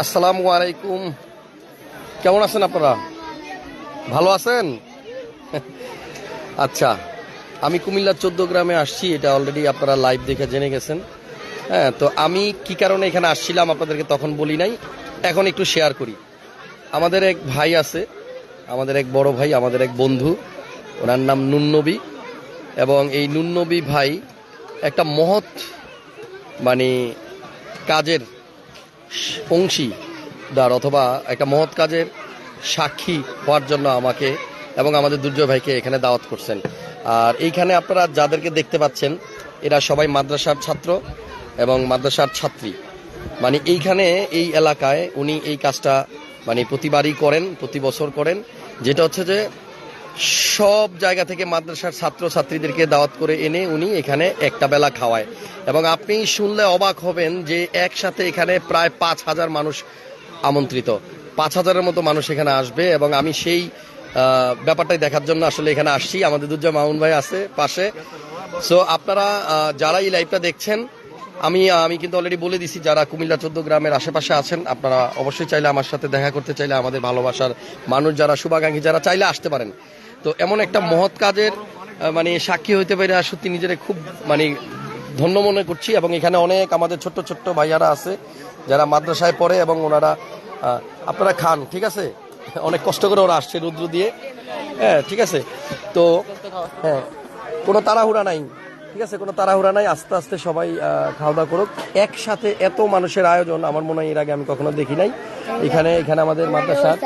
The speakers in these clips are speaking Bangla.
আসসালামু আলাইকুম। কেমন আছেন আপনারা? ভালো আছেন? আচ্ছা আমি কুমিল্লার চোদ্দ গ্রামে আসছি, এটা অলরেডি আপনারা লাইভ দেখে জেনে গেছেন। হ্যাঁ তো আমি কি কারণে এখানে আসছিলাম আপনাদেরকে তখন বলি নাই। এখন একটু শেয়ার করি। আমাদের এক ভাই আছে, আমাদের এক বড় ভাই, আমাদের এক বন্ধু, ওনার নাম নুন্নবী। এবং এই নুন্নবী ভাই একটা মহৎ মানে কাজের অংশীদার অথবা একটা মহৎ কাজের সাক্ষী হওয়ার জন্য আমাকে এবং আমাদের দুর্জয় ভাইকে এখানে দাওয়াত করছেন। আর এইখানে আপনারা যাদেরকে দেখতে পাচ্ছেন, এরা সবাই মাদ্রাসার ছাত্র এবং মাদ্রাসার ছাত্রী। মানে এইখানে এই এলাকায় উনি এই কাজটা মানে প্রতিবারই করেন, প্রতি বছর করেন। যেটা হচ্ছে যে সব জায়গা থেকে মাদ্রাসার ছাত্র ছাত্রীদেরকে দাওয়াত করে এনে উনি এখানে একটা বেলা খাওয়ায়। এবং আপনি শুনলে অবাক হবেন যে একসাথে এখানে প্রায় পাঁচ হাজার মানুষ আমন্ত্রিত। পাঁচ হাজারের মতো মানুষ এখানে আসবে এবং আমি সেই ব্যাপারটাই দেখার জন্য আসলে এখানে আসছি। আমাদের দুর্জয় মামুন ভাই আছে পাশে। সো আপনারা যারা এই লাইভটা দেখছেন, আমি আমি কিন্তু অলরেডি বলে দিছি, যারা কুমিল্লা চোদ্দ গ্রামের আশেপাশে আছেন, আপনারা অবশ্যই চাইলে আমার সাথে দেখা করতে চাইলে আমাদের ভালোবাসার মানুষ যারা, শুভাকাঙ্ক্ষী যারা, চাইলে আসতে পারেন। তো এমন একটা মহৎ কাজের মানে সাক্ষী হইতে পেরে সত্যি নিজেরা খুব মানে ধন্য মনে করছি এবং এখানে অনেক আমাদের ছোট্ট ছোট্ট ভাইয়ারা আছে, যারা মাদ্রাসায় পড়ে এবং ওনারা আপনারা খান, ঠিক আছে? অনেক কষ্ট করে ওরা আসছে রুদ্র দিয়ে। হ্যাঁ ঠিক আছে? তো হ্যাঁ কোনো তাড়াহুড়া নাই। ঠিক আছে কোনো তাড়াহুড়া নাই আস্তে আস্তে সবাই খাওয়া দাওয়া করুক। একসাথে এত মানুষের আয়োজন আমার মনে হয় এর আগে আমি কখনো দেখি নাই। এখানে এখানে আমাদের মাদ্রাসার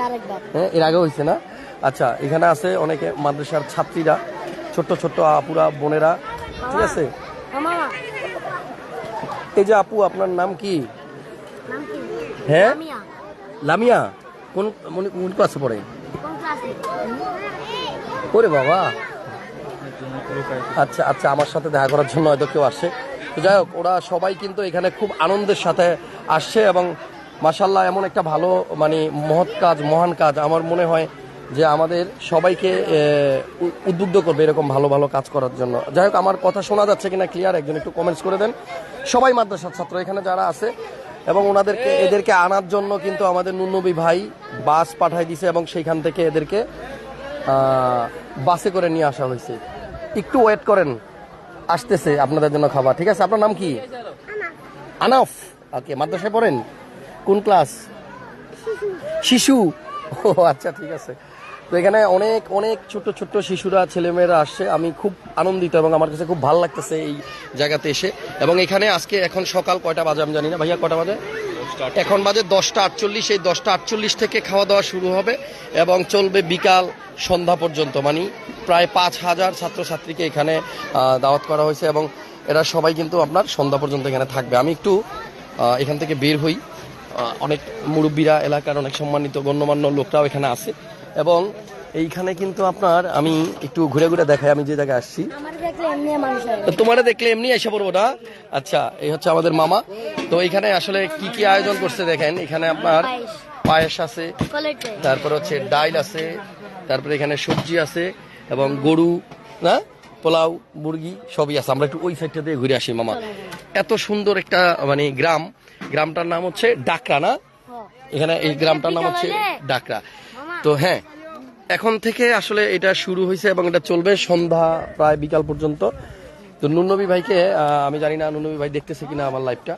হ্যাঁ এর আগে হয়েছে না? আচ্ছা এখানে আছে অনেকে মাদ্রাসার ছাত্রীরা ছোট্ট ছোট্ট আপুরা বোনেরা ঠিক আছে? এই যে আপু আপনার নাম কি? হ্যাঁ? লামিয়া। কোন মনে- কোন ক্লাসে পড়ে ওরে বাবা! আচ্ছা আচ্ছা আমার সাথে দেখা করার জন্য হয়তো কেউ আসছে তো যাই হোক, ওরা সবাই কিন্তু এখানে খুব আনন্দের সাথে আসছে এবং মাসাল্লাহ এমন একটা ভালো মানে মহৎ কাজ, মহান কাজ আমার মনে হয় যে আমাদের সবাইকে উদ্বুদ্ধ করবে এরকম ভালো ভালো কাজ করার জন্য। যাই হোক, আমার কথা শোনা যাচ্ছে কিনা ক্লিয়ার একজন একটু কমেন্টস করে দেন। সবাই মাদ্রাসার ছাত্র, এখানে যারা আছে এবং ওনাদেরকে, এদেরকে আনার জন্য কিন্তু আমাদের নুনবী ভাই বাস পাঠাই দিছে এবং সেইখান থেকে এদেরকে বাসে করে নিয়ে আসা হয়েছে। একটু ওয়েট করেন। আসতেছে আপনাদের জন্য খাবার। ঠিক আছে, আপনার নাম কি? আনাফ। ওকে, মাদ্রাসায় পড়েন? কোন ক্লাস শিশু। ও আচ্ছা ঠিক আছে। তো এখানে অনেক অনেক ছোট ছোট শিশুরা, ছেলেমেয়েরা আসছে আমি খুব আনন্দিত এবং আমার কাছে খুব ভালো লাগতেছে এই জায়গাতে এসে। এবং এখানে আজকে এখন সকাল কয়টা বাজে আমি জানি না। ভাইয়া কয়টা বাজে? এখন বাজে দশটা আটচল্লিশ, এই দশটা আটচল্লিশ থেকে খাওয়া দাওয়া শুরু হবে এবং চলবে বিকাল সন্ধ্যা পর্যন্ত। মানে প্রায় পাঁচ হাজার ছাত্রছাত্রীকে এখানে দাওয়াত করা হয়েছে এবং এরা সবাই কিন্তু আপনার সন্ধ্যা পর্যন্ত এখানে থাকবে। আমি একটু এখান থেকে বের হই। অনেক মুরব্বীরা, এলাকার অনেক সম্মানিত, গণ্যমান্য লোকরাও এখানে আছে। এবং এইখানে কিন্তু আপনার আমি একটু ঘুরে ঘুরে দেখাই আমি যে জায়গায় আসছি। তোমারে দেখলে এমনি এসে পড়ব না? আচ্ছা এই হচ্ছে আমাদের মামা। তো এখানে আসলে কি কি আয়োজন করছে দেখেন এখানে আপনার। পায়েস। আছে তারপর হচ্ছে ডাইল আছে তারপরে এখানে সবজি আছে এবং গরু না? পোলাও মুরগি সবই আছে। আমরা একটু ওই সাইডটা দিয়ে ঘুরে আসি মামা। এত সুন্দর একটা মানে গ্রাম। গ্রামটার নাম হচ্ছে ডাকরা না? এখানে এই গ্রামটার নাম হচ্ছে ডাকরা। তো হ্যাঁ এখন থেকে আসলে এটা শুরু হয়েছে এবং এটা চলবে সন্ধ্যা প্রায় বিকাল পর্যন্ত। তো নুনবী ভাইকে আমি জানি না নুনবী ভাই দেখতেছে কিনা আমার লাইভটা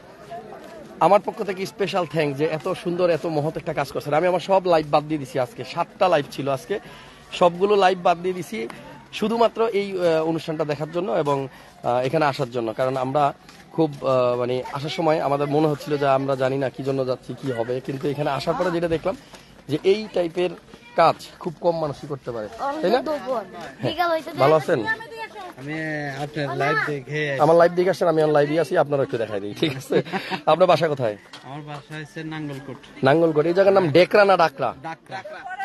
আমার পক্ষ থেকে স্পেশাল থ্যাঙ্ক যে এত সুন্দর, এত মহৎ একটা কাজ করছেন। আমি আমার সব লাইভ বাদ দিয়ে দিছি আজকে। সাতটা লাইভ ছিল আজকে। সবগুলো লাইভ বাদ দিয়ে দিছি শুধুমাত্র এই অনুষ্ঠানটা দেখার জন্য এবং এখানে আসার জন্য। কারণ আমরা খুব মানে আসার সময় আমাদের মনে হচ্ছিল যে আমরা জানি না কি জন্য যাচ্ছি, কি হবে। কিন্তু এখানে আসার পরে যেটা দেখলাম যে এই টাইপের কাজ খুব কম মানুষই করতে পারে তাই না? ভালো আছেন? আমি আপনার লাইভ দেখে আমার লাইভ দেখে আসছেন আমি লাইভে আছি আপনারা একটু দেখাই দিই ঠিক আছে? আপনার বাসা কোথায়? আমার বাসা হচ্ছে নাঙ্গলকোট। নাঙ্গলকোট এই জায়গার নাম ডেকরা না ডাকরা। ডাকরা।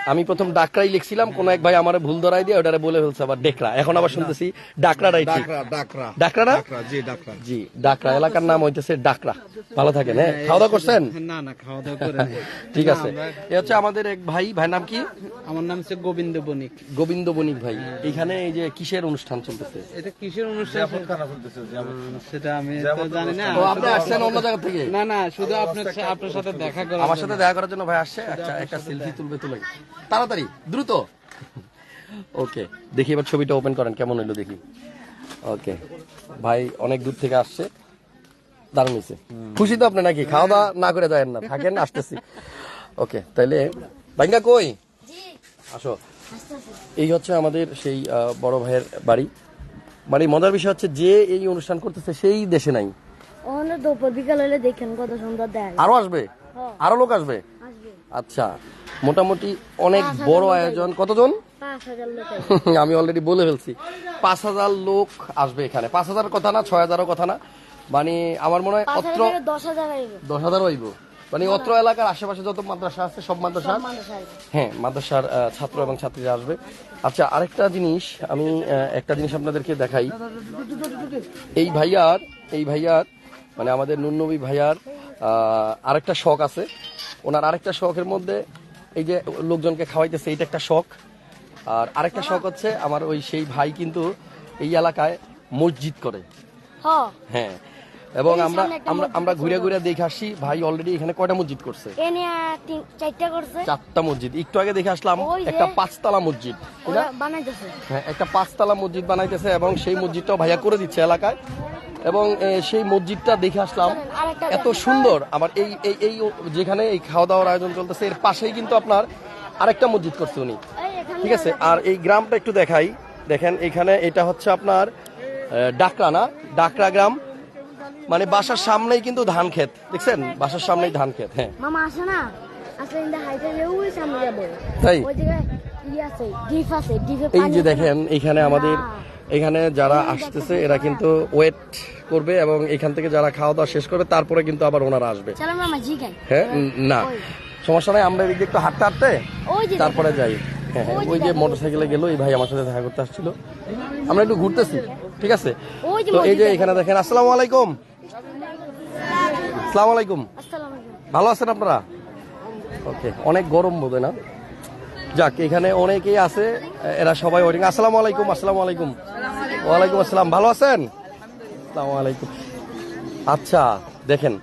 আমি প্রথম ডাকরাই লিখছিলাম কোন এক ভাই আমার ভুল ধরাই দিয়ে ওটারে বলে ফেলছে আবার ডেকরা। এখন আবার শুনতেছি ডাকরাটাই ঠিক ডাকরা ডাকরা। ডাকরা না জি ডাকরা। জি ডাকরা। এলাকার নাম হইতেছে ডাকরা। ভালো থাকেন হ্যাঁ? খাওয়া দাওয়া করছেন? না না খাওয়া দাওয়া করে। ঠিক আছে। এ হচ্ছে আমাদের এক ভাই ভাই নাম কি? আমার নাম হচ্ছে গোবিন্দ বণিক। গোবিন্দ বণিক ভাই। এইখানে এই যে কিসের অনুষ্ঠান চলতেছে? এটা কিসের অনুষ্ঠান? উম, সেটা আমি তো জানি না। ও আপনি আসছেন অন্য জায়গা থেকে? না না শুধু আপনার সা- আপনার সাথে দেখা করা আমার সাথে দেখা করার জন্য ভাই আসছে? আচ্ছা একটা সেলফি তুলবে তুলে। তাড়াতাড়ি দ্রুত। ওকে দেখি এবার ছবিটা ওপেন করেন কেমন হইল দেখি। ওকে ভাই অনেক দূর থেকে আসছে দারুণ হয়েছে খুশি তো আপনি নাকি? খাওয়া দাওয়া না করে যায় না থাকেন আসতেছি। ওকে তাইলে ভাইঙ্গা কই? আসো। এই হচ্ছে আমাদের সেই বড় ভাইয়ের বাড়ি। মানে মজার বিষয় হচ্ছে যে এই অনুষ্ঠান করতেছে সেই দেশে নাই। বিকাল হলে দেখেন কত সুন্দর দেখ আরও আসবে? আরও লোক আসবে। আচ্ছা। মোটামুটি অনেক বড় আয়োজন। কতজন। আমি অলরেডি বলে ফেলছি। পাঁচ হাজার লোক আসবে এখানে। পাঁচ হাজার কথা না ছয় হাজারও কথা না। মানে আমার মনে হয় অত্র দশ হাজার হইব মানে অত্র এলাকার আশেপাশে যত মাদ্রাসা আছে সব মাদ্রাসা হ্যাঁ মাদ্রাসার ছাত্র এবং ছাত্রীরা আসবে। আচ্ছা আরেকটা জিনিস আমি একটা জিনিস আপনাদেরকে দেখাই। এই ভাইয়ার এই ভাইয়ার মানে আমাদের নুননবী ভাইয়ার আরেকটা শখ আছে। ওনার আরেকটা শখের মধ্যে এই যে লোকজনকে খাওয়াইতেছে এটা একটা শখ। আর আরেকটা শখ হচ্ছে আমার ওই সেই ভাই কিন্তু এই এলাকায় মসজিদ করে। হ্যাঁ এবং আমরা আমরা আমরা ঘুরে ঘুরে দেখে আসি ভাই অলরেডি এখানে কয়টা মসজিদ করছে? চারটা করছে। চারটা মসজিদ। একটু আগে দেখে আসলাম একটা পাঁচতলা মসজিদ হ্যাঁ একটা পাঁচতলা মসজিদ বানাইতেছে এবং সেই মসজিদটাও ভাইয়া করে দিচ্ছে এলাকায়। এবং সেই মসজিদটা দেখে আসলাম এত সুন্দর। আমার এই এই এই যেখানে এই খাওয়া দাওয়ার আয়োজন চলতেছে এর পাশেই কিন্তু আপনার আরেকটা মসজিদ করছে উনি। ঠিক আছে? আর এই গ্রামটা একটু দেখাই। দেখেন এখানে এটা হচ্ছে আপনার ডাকরা না ডাকরা গ্রাম। মানে বাসার সামনেই কিন্তু ধান ক্ষেত দেখছেন? বাসার সামনেই ধান ক্ষেত হ্যাঁ। মামা আসে না। তাই? এই যে দেখেন এখানে আমাদের এখানে যারা আসতেছে এরা কিন্তু ওয়েট করবে এবং এখান থেকে যারা খাওয়া দাওয়া শেষ করবে তারপরে কিন্তু আবার ওনারা আসবে। চলো মামা জিগাই হ্যাঁ? না। সমস্যা নাই আমরা এদিকে একটু হাঁটতে হাঁটতে ওই যে তারপরে যাই। হ্যাঁ হ্যাঁ, ওই যে মোটরসাইকেলে গেল এই ভাই আমার সাথে দেখা করতে আসছিল। আমরা একটু ঘুরতেছি ঠিক আছে? তো এই যে এখানে দেখেন আসসালামু আলাইকুম। আসসালামু আলাইকুম। ভালো আছেন আপনারা? ওকে অনেক গরম বোধ না? যাক এখানে অনেকেই আছে এরা সবাই ওয়েটিং আসসালামু আলাইকুম আসসালামু আলাইকুম। ওয়ালাইকুম আসসালাম ভালো আছেন? আসসালামু আলাইকুম। আচ্ছা দেখেন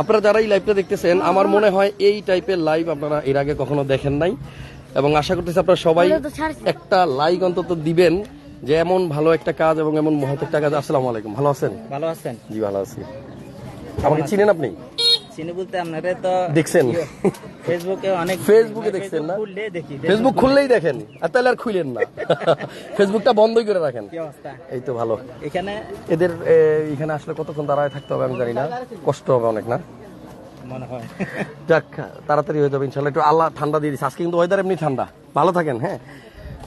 আপনারা যারা এই লাইভটা দেখতেছেন আমার মনে হয় এই টাইপের লাইভ আপনারা এর আগে কখনো দেখেন নাই। এবং আশা করতেছি আপনারা সবাই। একটা লাইক অন্তত দিবেন যে এমন ভালো একটা কাজ এবং এমন মহৎ একটা কাজ। আসসালামু আলাইকুম ভালো আছেন? ভালো আছেন। জি ভালো আছি। আমাকে চিনেন আপনি? চিনি বলতে আপনারা তো দেখছেন? ফেসবুকে অনেক ফেসবুকে দেখছেন না? খুললে দেখি ফেসবুক খুললেই দেখেন আর তাহলে আর খুলেন না। ফেসবুকটা বন্ধই করে রাখেন। কি অবস্থা? এই তো ভালো। এখানে? এদের এখানে আসলে কতক্ষণ দাঁড়ায় থাকতে হবে আমি জানি না। কষ্ট হবে অনেক না? মনে হয়। যাক তাড়াতাড়ি হয়ে যাবে ইনশাল্লাহ। একটু আল্লাহ ঠান্ডা দিয়ে দিচ্ছে আজকে কিন্তু ওয়েদার এমনি ঠান্ডা। ভালো থাকেন হ্যাঁ?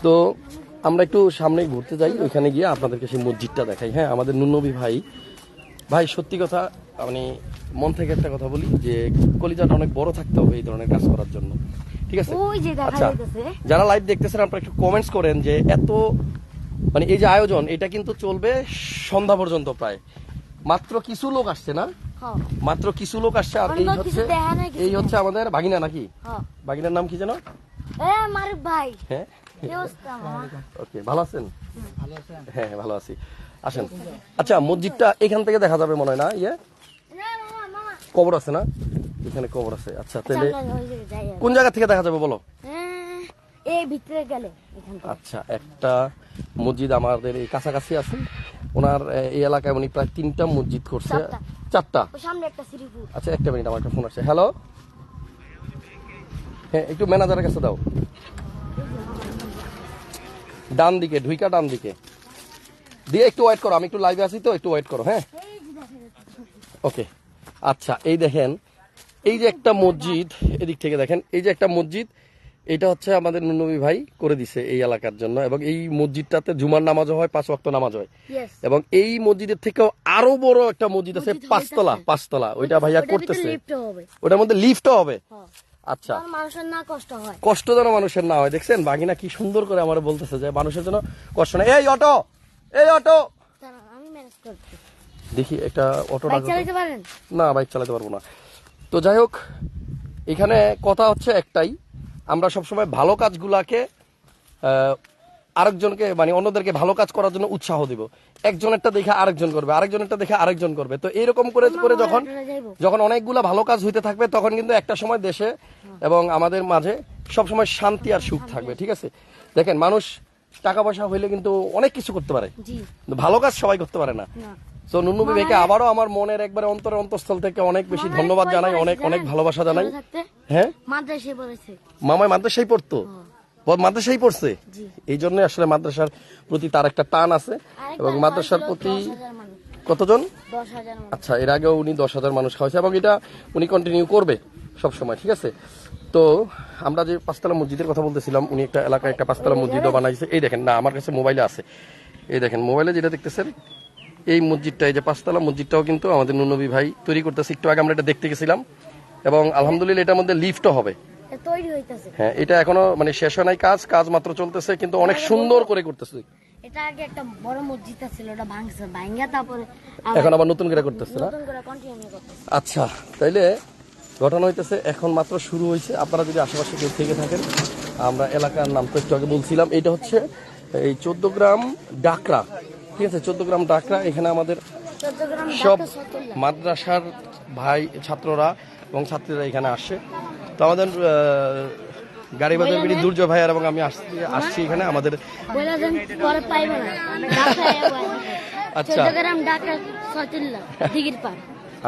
তো আমরা একটু সামনে ঘুরতে যাই। ওইখানে গিয়ে আপনাদেরকে সেই মসজিদটা দেখাই হ্যাঁ? আমাদের নুনবী ভাই। ভাই সত্যি কথা মানে মন থেকে একটা কথা বলি যে কলিজাটা অনেক বড় থাকতে হবে এই ধরনের কাজ করার জন্য। ঠিক আছে? ওই যে দেখা আচ্ছা যারা লাইভ দেখতেছেন আপনারা একটু কমেন্টস করেন যে এত মানে এই যে আয়োজন এটা কিন্তু চলবে সন্ধ্যা পর্যন্ত প্রায়। মাত্র কিছু লোক আসছে না? হ্যাঁ মাত্র কিছু লোক আসছে আর এই হচ্ছে এই হচ্ছে আমাদের বাগিনা নাকি? হ্যাঁ বাগিনার নাম কি যেন? এ মারুফ ভাই। হ্যাঁ? ওকে ভালো আছেন? হ্যাঁ হ্যাঁ, ভালো আছি। আসেন। আচ্ছা মসজিদটা এখান থেকে দেখা যাবে মনে হয় না? ইয়ে? কবর আছে না? এখানে কবর আছে। আচ্ছা তাহলে। কোন জায়গা থেকে দেখা যাবে বলো? হ্যাঁ, এই ভিতরে গেলে আচ্ছা একটা মসজিদ আমাদের এই কাছাকাছি আছে। ওনার এই এলাকায় উনি প্রায় তিনটা মসজিদ করছে। চারটা। চারটা? সামনে একটা শ্রীপুর। আচ্ছা একটা মিনিট আমার একটা ফোন আসছে। হ্যালো হ্যাঁ একটু ম্যানেজারের কাছে দাও। ডান দিকে ঢুইকা ডান দিকে। দিয়ে একটু ওয়েট করো আমি একটু লাইভে আছি তো একটু ওয়েট করো হ্যাঁ? ওকে আচ্ছা এই দেখেন এই যে একটা মসজিদ এদিক থেকে দেখেন এই যে একটা মসজিদ এটা হচ্ছে আমাদের নুনবী ভাই করে দিছে এই এলাকার জন্য এবং এই মসজিদটাতে জুমার নামাজও হয় পাঁচ ওয়াক্ত নামাজ হয়। এবং এই মসজিদের থেকেও আরও বড় একটা মসজিদ আছে পাঁচতলা পাঁচতলা ওইটা ভাইয়া করতেছে। ওটার মধ্যে লিফটও হবে। হ্যাঁ। আচ্ছা। মানুষের না কষ্ট হয়। কষ্ট যেন মানুষের না হয় দেখছেন? বাঘিনা কি সুন্দর করে আমার বলতেছে যে মানুষের জন্য কষ্ট না এই অটো এই অটো। আমি ম্যানেজ করছি। দেখি একটা অটো চালাতে পারেন? না বাইক চালাতে পারব না। তো যাই হোক এখানে কথা হচ্ছে একটাই। আমরা সবসময় ভালো কাজগুলাকে আরেকজনকে মানে অন্যদেরকে ভালো কাজ করার জন্য উৎসাহ দিব। একজনেরটা দেখে আরেকজন করবে আরেকজনেরটা দেখে আরেকজন করবে। তো এরকম করে করে যখন যখন অনেকগুলা ভালো কাজ হইতে থাকবে তখন কিন্তু একটা সময় দেশে এবং আমাদের মাঝে সবসময় শান্তি আর সুখ থাকবে ঠিক আছে? দেখেন মানুষ টাকা পয়সা হইলে কিন্তু অনেক কিছু করতে পারে। ভালো কাজ সবাই করতে পারে না। তো নুনু বিবেকে আবারও আমার মনের একবারে অন্তরের অন্তঃস্থল থেকে অনেক বেশি ধন্যবাদ জানাই অনেক অনেক ভালোবাসা জানাই। হ্যাঁ? মাদ্রাসে বলেছে মামায় মাদ্রাসাই পড়তো? মাদ্রাসাই পড়ছে? এই জন্য আসলে মাদ্রাসার প্রতি তার একটা টান আছে এবং মাদ্রাসার প্রতি কতজন? আচ্ছা এর আগেও উনি দশ হাজার মানুষ খাওয়াইছে এবং এটা উনি কন্টিনিউ করবে সব সময় ঠিক আছে? তো আমরা যে পাঁচতলা মসজিদের কথা বলতেছিলাম উনি একটা এলাকায় একটা পাঁচতলা মসজিদও বানাইছে। এই দেখেন না আমার কাছে মোবাইলে আছে। এই দেখেন মোবাইলে যেটা দেখতেছেন এই মসজিদটা এই যে পাঁচতলা মসজিদটাও কিন্তু আমাদের নুনবী ভাই তৈরি করতেছে। একটু আগে আমরা এটা দেখতে গেছিলাম। এবং আলহামদুলিল্লাহ এটার মধ্যে লিফটও হবে। হ্যাঁ এটা এখনও মানে শেষ হয় নাই কাজ কাজ মাত্র চলতেছে কিন্তু অনেক সুন্দর করে করতেছে। এটা আগে একটা বড় মসজিদ ছিল ওটা ভাঙছে ভাঙিয়া তারপরে এখন আবার নতুন করে করতেছে না? আচ্ছা তাইলে ঘটনা হইতেছে এখন মাত্র শুরু হয়েছে আপনারা যদি আশেপাশে কেউ থেকে থাকেন আমরা এলাকার নাম তো একটু আগে বলছিলাম। এটা হচ্ছে এই চোদ্দ গ্রাম ডাকরা। ঠিক আছে চোদ্দ গ্রাম ডাকরা এখানে আমাদের সব মাদ্রাসার ভাই ছাত্ররা এবং ছাত্রীরা এখানে আসে। তো আমাদের গাড়ি বাজার বিড়ি দুর্জয় ভাইয়ার এবং আমি আসছি আসছি এখানে আমাদের আচ্ছা।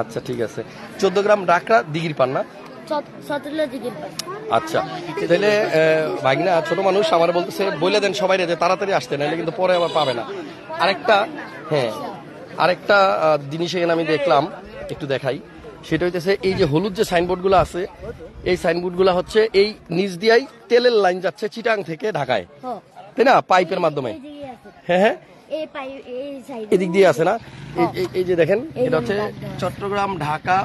আচ্ছা ঠিক আছে। চোদ্দ গ্রাম ডাকরা দিঘির পান না? আচ্ছা। তাহলে ভাগিনা ছোট মানুষ আমার বলতেছে বলে দেন সবাই যে তাড়াতাড়ি আসতে নাহলে কিন্তু পরে আবার পাবে না। আরেকটা হ্যাঁ আরেকটা জিনিস এখানে আমি দেখলাম একটু দেখাই। সেটা হইতেছে এই যে হলুদ যে সাইনবোর্ডগুলো আছে এই সাইনবোর্ড সাইনবোর্ডগুলো হচ্ছে এই নিচ দিয়াই তেলের লাইন যাচ্ছে চিটাং থেকে ঢাকায়। তাই না? পাইপের মাধ্যমে। হ্যাঁ হ্যাঁ। এদিক দিয়ে আছে না? এই- যে দেখেন এটা হচ্ছে। চট্টগ্রাম ঢাকা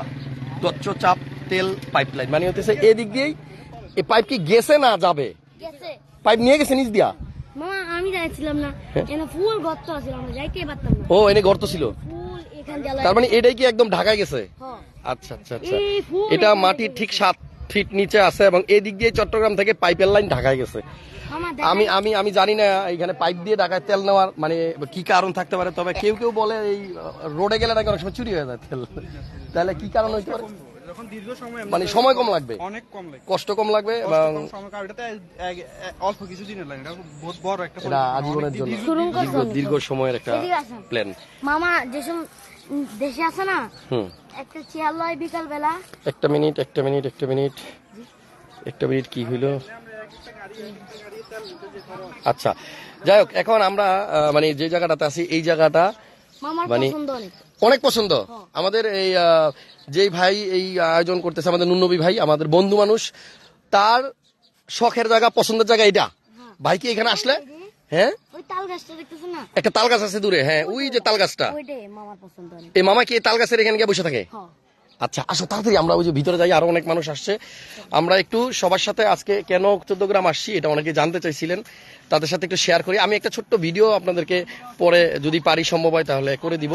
দচ্চ চাপ তেল পাইপলাইন। মানে হচ্ছে এদিক দিয়েই এই পাইপ কি গেছে না যাবে? পাইপ নিয়ে গেছে নিচ দিয়া? আমি যাইছিলাম না। এনে ফুল গর্ত আছে আমরা যাইতে পারতাম না। ও এনে গর্ত ছিল? ফুল এখান দিয়ে তার মানে এটাই কি একদম ঢাকায় গেছে? আচ্ছা আচ্ছা আচ্ছা। এটা মাটির ঠিক সাত ফিট নিচে আছে এবং এদিক দিয়ে চট্টগ্রাম থেকে পাইপের লাইন ঢাকায় গেছে। আমি আমি আমি জানি না এখানে পাইপ দিয়ে ঢাকায় তেল নেওয়ার মানে কি কারণ থাকতে পারে তবে কেউ কেউ বলে এই রোডে গেলে নাকি অনেক সময় চুরি হয়ে যায় তেল। তাহলে কি কারণ হইতে পারে? যখন দীর্ঘ সময় মানে সময় কম লাগবে? অনেক কম লাগে কষ্ট কম লাগবে এবং সময় কারণ এটাতে এক- এক- অল্প কিছু দিনের লাগে এটা বহুত বড় একটা এটা আজীবনের জন্য। দীর্ঘ সময়ের একটা প্ল্যান মামা যেসব দেশে আছে না একটা চেয়ার লয় বিকাল বেলা একটা মিনিট একটা মিনিট একটা মিনিট। একটা মিনিট কি হইল? আচ্ছা যাই হোক এখন আমরা মানে যে জায়গাটাতে আছি এই জায়গাটা মানে- পছন্দ অনেক পছন্দ। আমাদের এই যে যেই ভাই এই আয়োজন করতেছে আমাদের নুনবী ভাই আমাদের বন্ধু মানুষ তার শখের জায়গা পছন্দের জায়গা এটা ভাই কি এখানে আসলে? হ্যাঁ? একটা তাল গাছ আছে দূরে হ্যাঁ ওই যে তাল গাছটা। এই মামা কি তাল গাছের এখানে গিয়ে বসে থাকে? হ আচ্ছা আসো তাড়াতাড়ি আমরা ওই যে ভিতরে যাই আরও অনেক মানুষ আসছে। আমরা একটু সবার সাথে আজকে কেন চোদ্দ গ্রাম আসছি এটা অনেকে জানতে চাইছিলেন। তাদের সাথে একটু শেয়ার করি। আমি একটা ছোট্ট ভিডিও আপনাদেরকে পরে যদি পারি সম্ভব হয় তাহলে করে দিব।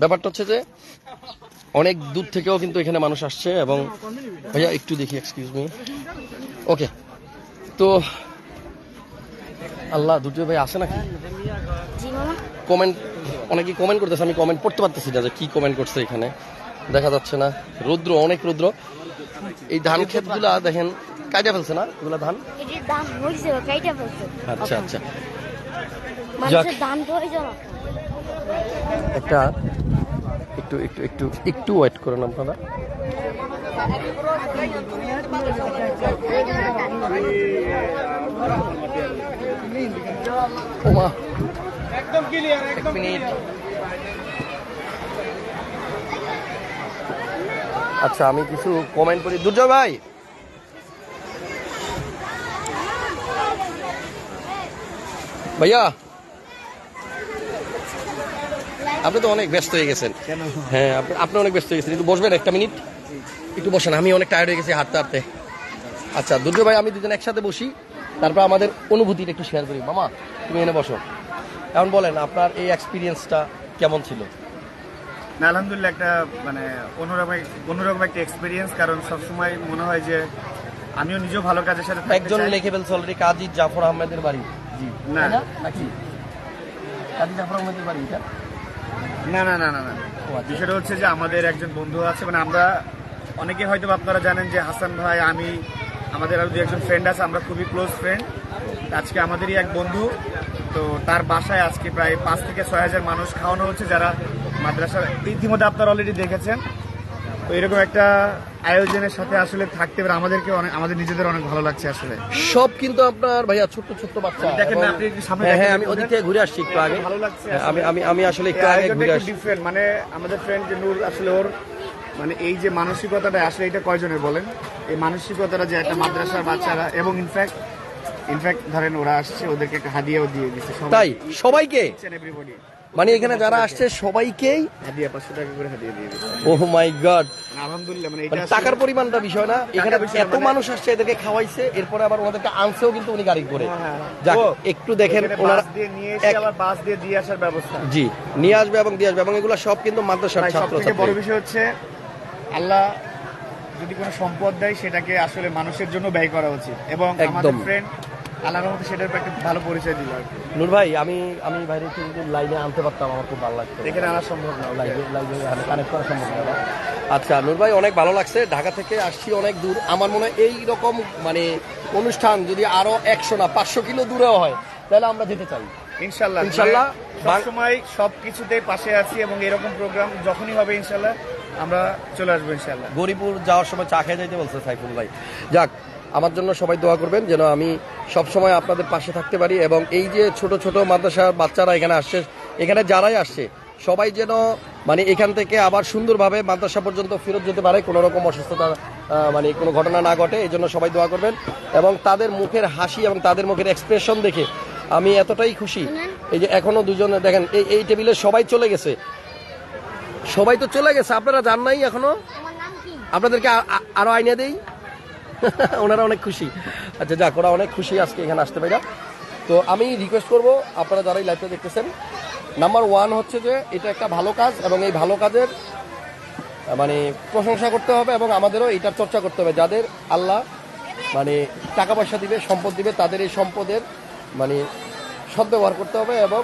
ব্যাপারটা হচ্ছে যে অনেক দূর থেকেও কিন্তু এখানে মানুষ আসছে এবং ভাইয়া একটু দেখি এক্সকিউজ মি ওকে তো আল্লাহ দুটো ভাই আসে নাকি? কমেন্ট অনেকে কমেন্ট করতেছে আমি কমেন্ট পড়তে পারতেছি না যে কি কমেন্ট করছে এখানে। দেখা যাচ্ছে না। রৌদ্র অনেক রৌদ্র। এই ধান ক্ষেতগুলা দেখেন কাইটা ফেলছে না? এগুলা ধান? আচ্ছা আচ্ছা। একটা একটু একটু একটু একটু ওয়েট করেন আপনারা। একদম ক্লিয়ার এক মিনিট। আচ্ছা আমি কিছু কমেন্ট করি। দুর্জয় ভাই! ভাইয়া! আপনি তো অনেক ব্যস্ত হয়ে গেছেন। হ্যাঁ আপনি- অনেক ব্যস্ত হয়ে গেছেন। একটু বসবেন একটা মিনিট একটু বসেন আমি অনেক টায়ার্ড হয়ে গেছি হাঁটতে হাঁটতে। আচ্ছা দুর্জয় ভাই আমি দুজন একসাথে বসি। তারপর আমাদের অনুভূতিটা একটু শেয়ার করি। মামা তুমি এনে বসো। এখন বলেন আপনার এই এক্সপিরিয়েন্সটা কেমন ছিল? না আলহামদুলিল্লাহ একটা মানে অন্যরকম অন্যরকম একটা এক্সপিরিয়েন্স কারণ সবসময় মনে হয় যে আমিও নিজেও ভালো কাজের সাথে একজন। লিখে ফেলছে অলরেডি কাজী জাফর আহমেদের বাড়ি জি না। নাকি কাজী জাফর আহমেদের বাড়ি এটা না না না না না আচ্ছা। বিষয়টা হচ্ছে যে আমাদের একজন বন্ধু আছে মানে আমরা অনেকে হয়তো আপনারা জানেন যে হাসান ভাই আমি আমাদের আরও দু একজন ফ্রেন্ড আছে আমরা খুবই ক্লোজ ফ্রেন্ড আজকে আমাদেরই এক বন্ধু তো তার বাসায় আজকে প্রায় পাঁচ থেকে ছয় হাজার মানুষ খাওয়ানো হচ্ছে যারা মাদ্রাসার ইতিমধ্যে আপনারা অলরেডি দেখেছেন। তো এরকম একটা আয়োজনের সাথে আসলে থাকতে পারে আমাদেরকে অনেক আমাদের নিজেদের অনেক ভালো লাগছে আসলে। সব কিন্তু আপনার ভাইয়া ছোট্ট ছোট্ট বাচ্চা। দেখেন না, আপনি সামনে হ্যাঁ হ্যাঁ আমি ওদিক থেকে ঘুরে আসছি একটু আগে। ভালো লাগছে হ্যাঁ, আমি আমি আমি আসলে একটু আগে ঘুরে আসছি। ডিফারেন্ট মানে আমাদের ফ্রেন্ড যে নূর আসলে ওর মানে এই যে মানসিকতাটা আসলে এটা কয়জনের বলেন? এই মানসিকতাটা যে একটা মাদ্রাসার বাচ্চারা এবং ইনফ্যাক্ট ইনফ্যাক্ট ধরেন ওরা আসছে ওদেরকে একটা হাদিয়াও দিয়ে দিচ্ছে তাই? সবাইকে? এভরিবডি মানে এখানে যারা আসছে সবাইকেই হাদিয়া পাঁচশো টাকা করে হাদিয়া দিয়ে দিচ্ছে ওহ মাই গড আলহামদুলিল্লাহ মানে এটা মানে টাকার পরিমাণটা বিষয় না। এখানে এত মানে- মানুষ আসছে এদেরকে খাওয়াইছে এরপরে আবার ওদেরকে আনছেও কিন্তু উনি গাড়ি করে। হ্যাঁ, হ্যাঁ। যাক একটু দেখেন ওনারা বাস দিয়ে নিয়ে এসে আবার বাস দিয়ে দিয়ে আসার ব্যবস্থা। জি নিয়ে আসবে এবং দিয়ে আসবে এবং এগুলো সব কিন্তু মাদ্রাসার ছাত্র সবথেকে বড় বিষয় হচ্ছে আল্লাহ যদি কোনো সম্পদ দেয় সেটাকে আসলে মানুষের জন্য ব্যয় করা উচিত। এবং আমাদের একদম। ফ্রেন্ড আল্লাহর রহমতে সেটার উপর একটা ভালো পরিচয় দিল আর কি। নূর ভাই আমি আমি বাইরে কিন্তু লাইনে আনতে পারতাম আমার খুব ভালো লাগতো। এখানে আনা সম্ভব না লাইভে লাইভে কানেক্ট করা সম্ভব না। আচ্ছা নূর ভাই অনেক ভালো লাগছে। ঢাকা থেকে আসছি অনেক দূর। আমার মনে হয় এই রকম মানে অনুষ্ঠান যদি আরও একশো না পাঁচশো কিলো দূরেও হয় তাহলে আমরা যেতে চাই। ইনশাল্লাহ। ইনশাল্লাহ, সব সময় সব কিছুতেই পাশে আছি এবং এরকম প্রোগ্রাম যখনই হবে ইনশাল্লাহ আমরা চলে আসব ইনশাল্লাহ। গরিপুর যাওয়ার সময় চা খেয়ে যাইতে বলছে সাইফুল ভাই। যাক আমার জন্য সবাই দোয়া করবেন যেন আমি সব সময় আপনাদের পাশে থাকতে পারি এবং এই যে ছোট ছোট মাদ্রাসার বাচ্চারা এখানে আসছে, এখানে যারাই আসছে, সবাই যেন মানে এখান থেকে আবার সুন্দরভাবে মাদ্রাসা পর্যন্ত ফেরত যেতে পারে, কোনো রকম অসুস্থতা মানে কোনো ঘটনা না ঘটে, এই জন্য সবাই দোয়া করবেন এবং তাদের মুখের হাসি এবং তাদের মুখের এক্সপ্রেশন দেখে আমি এতটাই খুশি। এই যে এখনও দুজনে, দেখেন, এই এই টেবিলে সবাই চলে গেছে। সবাই তো চলে গেছে, আপনারা জান নাই এখনও? আমার নাম কি আপনাদেরকে আ- আ- আরও আইনে দেই? ওনারা অনেক খুশি। আচ্ছা যাক, ওরা অনেক খুশি আজকে এখানে আসতে পারে। তো আমি রিকোয়েস্ট করব, আপনারা যারা এই লাইভটা দেখতেছেন নাম্বার ওয়ান হচ্ছে যে, এটা একটা ভালো কাজ এবং এই ভালো কাজের মানে প্রশংসা করতে হবে এবং আমাদেরও এটার চর্চা করতে হবে। যাদের আল্লাহ মানে টাকা পয়সা দিবে, সম্পদ দিবে, তাদের এই সম্পদের মানে সদ্ব্যবহার করতে হবে এবং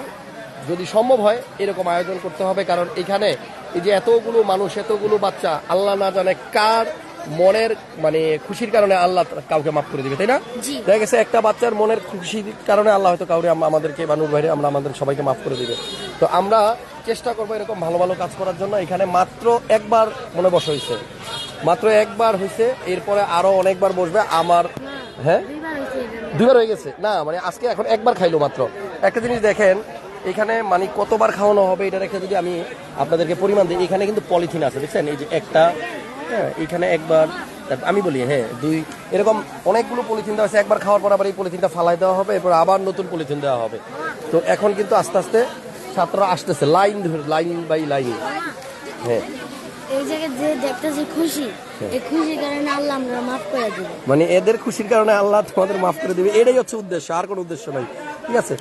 যদি সম্ভব হয়, এরকম আয়োজন করতে হবে। কারণ এখানে এই যে এতগুলো মানুষ, এতগুলো বাচ্চা, আল্লাহ না জানে কার মনের মানে খুশির কারণে আল্লাহ কাউকে মাফ করে দিবে তাই না? দেখা গেছে একটা বাচ্চার মনের খুশির কারণে আল্লাহ হয়তো কাউরে আমাদেরকে বা বাইরে আমরা আমাদের সবাইকে মাফ করে দিবে। তো আমরা চেষ্টা করব এরকম ভালো ভালো কাজ করার জন্য। এখানে মাত্র একবার মনে বসা হয়েছে। মাত্র একবার হয়েছে এরপরে আরও অনেকবার বসবে। আমার হ্যাঁ? দুইবার হয়ে গেছে? না মানে আজকে এখন একবার খাইলো মাত্র। একটা জিনিস দেখেন এখানে মানে কতবার খাওয়ানো হবে এটা রেখে যদি আমি আপনাদেরকে পরিমাণ দিই এখানে কিন্তু পলিথিন আছে দেখছেন? এই যে একটা হ্যাঁ এখানে একবার আমি বলি হ্যাঁ দুই এরকম অনেকগুলো পলিথিন দেওয়া আছে একবার খাওয়ার পর আবার এই পলিথিনটা ফালাই দেওয়া হবে এরপর আবার নতুন পলিথিন দেওয়া হবে। তো এখন কিন্তু আস্তে আস্তে ছাত্ররা আসতেছে লাইন ধরে লাইন বাই লাইন। হ্যাঁ। এই জায়গায় যে দেখতেছি খুশি এই খুশির কারণে আল্লাহ আমরা মাফ করে দেবো। মানে এদের খুশির কারণে আল্লাহ তোমাদের মাফ করে দিবে এটাই হচ্ছে উদ্দেশ্য আর কোনো উদ্দেশ্য নাই। ঠিক আছে?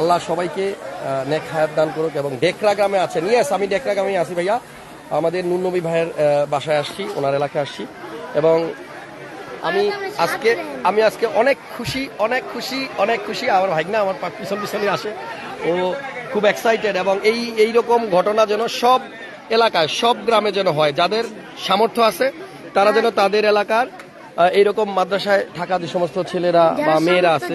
আল্লাহ সবাইকে নেক হায়াত দান করুক এবং ডেকরা গ্রামে আছেন। ইয়েস আমি ডেকরা গ্রামে আছি ভাইয়া। আমাদের নুনবী ভাইয়ের বাসায় আসছি ওনার এলাকায় আসছি। এবং আমি আজকে আমি আজকে অনেক খুশি অনেক খুশি অনেক খুশি। আমার ভাইগনা আমার পিছন পিছনে আসে। ও খুব এক্সাইটেড এবং এই এই রকম ঘটনা যেন সব এলাকায় সব গ্রামে যেন হয়। যাদের সামর্থ্য আছে তারা যেন তাদের এলাকার এইরকম মাদ্রাসায় থাকা যে সমস্ত ছেলেরা বা মেয়েরা আছে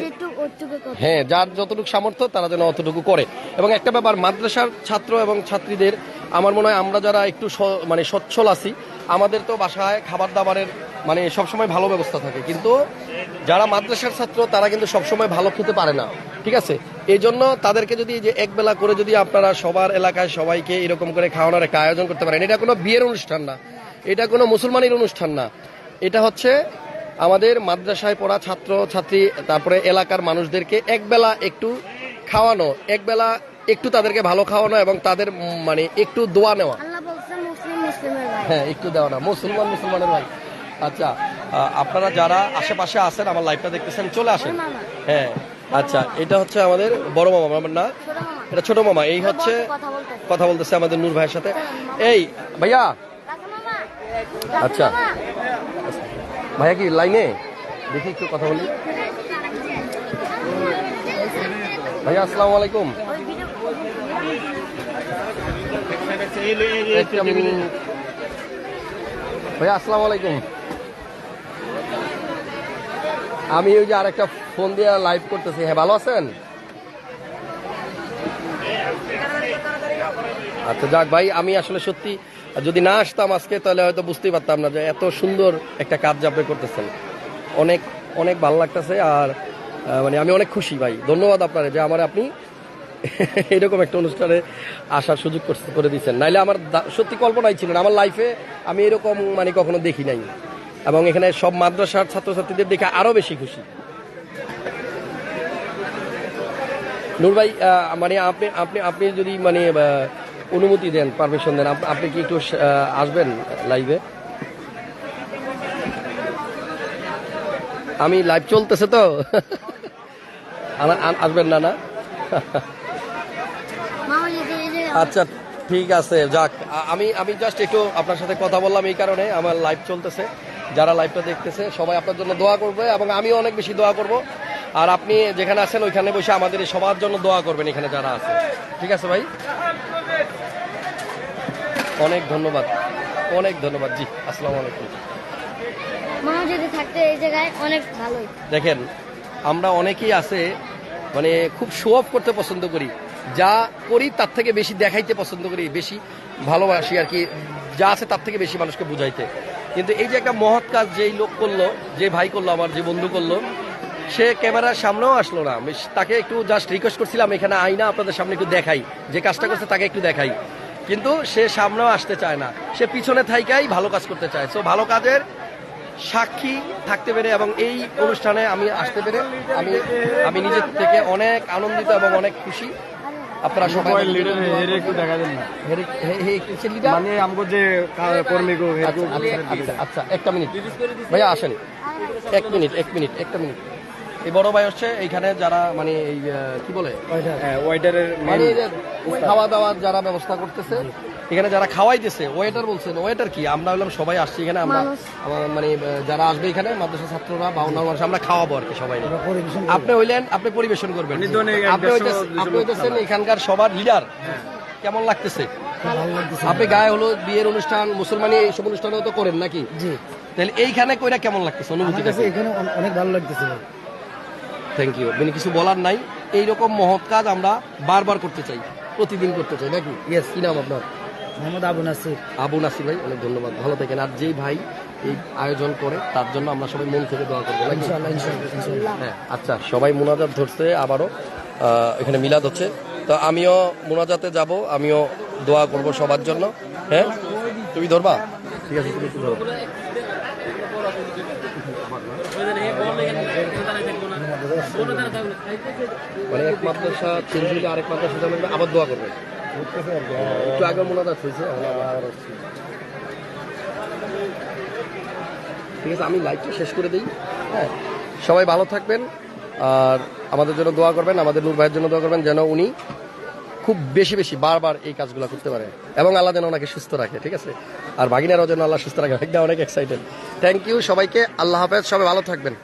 হ্যাঁ যার যতটুকু সামর্থ্য তারা যেন অতটুকু করে। এবং একটা ব্যাপার মাদ্রাসার ছাত্র এবং ছাত্রীদের আমার মনে হয় আমরা যারা একটু মানে সচ্ছল আছি, আমাদের তো বাসায় খাবার দাবারের মানে সবসময় ভালো ব্যবস্থা থাকে। কিন্তু যারা মাদ্রাসার ছাত্র, তারা কিন্তু সবসময় ভালো খেতে পারে না। ঠিক আছে? এই জন্য তাদেরকে যদি যে একবেলা করে যদি আপনারা সবার এলাকায় সবাইকে এরকম করে খাওয়ানোর একটা আয়োজন করতে পারেন, এটা কোনো বিয়ের অনুষ্ঠান না। এটা কোনো মুসলমানের অনুষ্ঠান না। এটা হচ্ছে আমাদের মাদ্রাসায় পড়া ছাত্র, ছাত্রী, তারপরে এলাকার মানুষদেরকে একবেলা একটু খাওয়ানো, একবেলা একটু তাদেরকে ভালো খাওয়ানো এবং তাদের মানে একটু দোয়া নেওয়া। হ্যাঁ একটু দেওয়া না। মুসলমান মুসলমানের ভাই। আচ্ছা আপনারা যারা আশেপাশে আছেন আমার লাইভটা দেখতেছেন চলে আসেন। হ্যাঁ আচ্ছা এটা হচ্ছে আমাদের বড় মামা আমার না এটা ছোট মামা এই হচ্ছে কথা বলতেছে। আমাদের নূর ভাইয়ের সাথে। এই ভাইয়া। আচ্ছা। ভাইয়া কি লাইনে দেখি একটু কথা বলি। ভাইয়া আসসালামু আলাইকুম। ভাইয়া আসসালামু আলাইকুম। আমি ওই যে আরেকটা ফোন দিয়ে লাইভ করতেছি। হ্যাঁ ভালো আছেন? আচ্ছা যাক ভাই, আমি আসলে সত্যি যদি না আসতাম আজকে, তাহলে হয়তো বুঝতেই পারতাম না যে এত সুন্দর একটা কাজ আপনি করতেছেন। অনেক অনেক ভালো লাগতেছে আর মানে আমি অনেক খুশি ভাই। ধন্যবাদ আপনার যে আমার আপনি এরকম একটা অনুষ্ঠানে আসার সুযোগ করে দিচ্ছেন নাইলে আমার সত্যি কল্পনাই ছিল না। আমার লাইফে আমি এরকম মানে কখনো দেখি নাই। এবং এখানে সব মাদ্রাসার ছাত্রছাত্রীদের দেখে আরও বেশি খুশি। নূর ভাই মানে আপনি আপনি আপনি যদি মানে অনুমতি দেন পারমিশন দেন আপনি কি একটু আসবেন লাইভে আমি লাইভ চলতেছে তো। আসবেন না না? আচ্ছা ঠিক আছে যাক। আমি আমি জাস্ট একটু আপনার সাথে কথা বললাম এই কারণে আমার লাইভ চলতেছে। যারা লাইভটা দেখতেছে সবাই আপনার জন্য দোয়া করবে এবং আমিও অনেক বেশি দোয়া করব। আর আপনি যেখানে আছেন ওইখানে বসে আমাদের সবার জন্য দোয়া করবেন এখানে যারা আছে। ঠিক আছে ভাই? অনেক ধন্যবাদ। অনেক ধন্যবাদ। জি আসসালামু আলাইকুম। যদি থাকতে এই জায়গায় অনেক ভালোই। দেখেন আমরা অনেকেই আছে মানে খুব শো অফ করতে পছন্দ করি। যা করি তার থেকে বেশি দেখাইতে পছন্দ করি, বেশি ভালোবাসি আর কি। যা আছে তার থেকে বেশি মানুষকে বুঝাইতে। কিন্তু এই যে একটা মহৎ কাজ যেই লোক করল, যে ভাই করল, আমার যে বন্ধু করল, সে ক্যামেরার সামনেও আসলো না। তাকে একটু জাস্ট রিকোয়েস্ট করছিলাম, এখানে আইনা আপনাদের সামনে একটু দেখাই। যে কাজটা করছে তাকে একটু দেখাই। কিন্তু সে সামনেও আসতে চায় না। সে পিছনে থাইকাই ভালো কাজ করতে চায়। সো ভালো কাজের সাক্ষী থাকতে পেরে এবং এই অনুষ্ঠানে আমি আসতে পেরে আমি আমি নিজের থেকে অনেক আনন্দিত এবং অনেক খুশি। আপনারা সবাই লিডার হেরে একটু দেখা দেন হেরে- হে- হে- কিসের leader? মানে আমাকে যে কর্মী গো আচ্ছা, আচ্ছা, আচ্ছা, আচ্ছা একটা মিনিট। ভাইয়া আসেন। এক মিনিট এক মিনিট একটা মিনিট। এই বড় ভাই হচ্ছে এইখানে যারা মানে এই কি বলে? মানে খাওয়া দাওয়ার যারা ব্যবস্থা করতেছে এখানে যারা খাওয়াইতেছে ওয়েটার বলছেন ওয়েটার কি? আমরা হলাম সবাই আসছি এখানে আমরা আমার মানে যারা আসবে এখানে মাদ্রাসা ছাত্ররা বা মানুষ আমরা খাওয়াবো আর কি সবাই। আপনি হইলেন আপনি পরিবেশন করবেন। আপনি আপনি হইতেছেন এখানকার সবার লিডার কেমন লাগতেছে? আপনি গায়ে হলো বিয়ের অনুষ্ঠান মুসলমানি এইসব অনুষ্ঠানও তো করেন নাকি? তাহলে এইখানে কইরা কেমন লাগতেছে অনুভূতি এখানে অনেক ভালো লাগতেছে থ্যাংক ইউ মানে কিছু বলার নাই। এইরকম মহৎ কাজ আমরা বারবার করতে চাই প্রতিদিন করতে চাই নাকি? ইয়েস কি নাম আপনার? মোহাম্মদ আবু নাসির। আবু নাসির ভাই অনেক ধন্যবাদ। ভালো থাকেন। আর যেই ভাই এই আয়োজন করে তার জন্য আমরা সবাই মন থেকে দোয়া করব হ্যাঁ আচ্ছা সবাই মোনাজাত ধরছে আবারও এখানে মিলাদ হচ্ছে। তো আমিও মোনাজাতে যাব আমিও দোয়া করব সবার জন্য। হ্যাঁ? তুমি ধরবা? ঠিক আছে তুমি ধরো। মানে এক মাদ্রাসা চেঞ্জ হইলে আরেক মাদ্রাসা আবার দোয়া করবেন একটু আগে। ঠিক আছে, আমি লাইভটা শেষ করে দিই। হ্যাঁ সবাই ভালো থাকবেন, আর আমাদের জন্য দোয়া করবেন, আমাদের নূর ভাইয়ের জন্য দোয়া করবেন, যেন উনি খুব বেশি বেশি বারবার এই কাজগুলো করতে পারে, এবং আল্লাহ যেন ওনাকে সুস্থ রাখে, ঠিক আছে? আর ভাগিনারাও যেন আল্লাহ সুস্থ রাখে ভাগনা অনেক এক্সাইটেড থ্যাংক ইউ সবাইকে, আল্লাহ হাফেজ, সবাই ভালো থাকবেন।